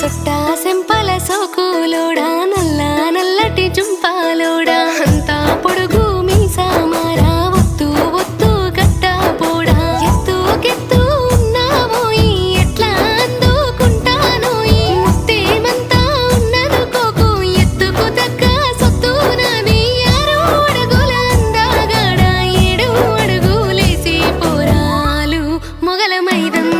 సుట్టా సెంపల సోకులోడా నల్ల నల్లటి జుంపాలోడా. అంతా పొడుగు మీసామారా ఒత్తు ఒత్తు కట్టా పోడా. ఎత్తు కెత్తు ఉన్నావు ఎట్లా అందుకుంటాను ముత్తేమంతా ఉన్నదు కోకు ఎత్తుకు దక్క సొత్తు నవి ఆరు అడుగుల ఏడు అడుగులేసి పోరాలు మొగల మైదం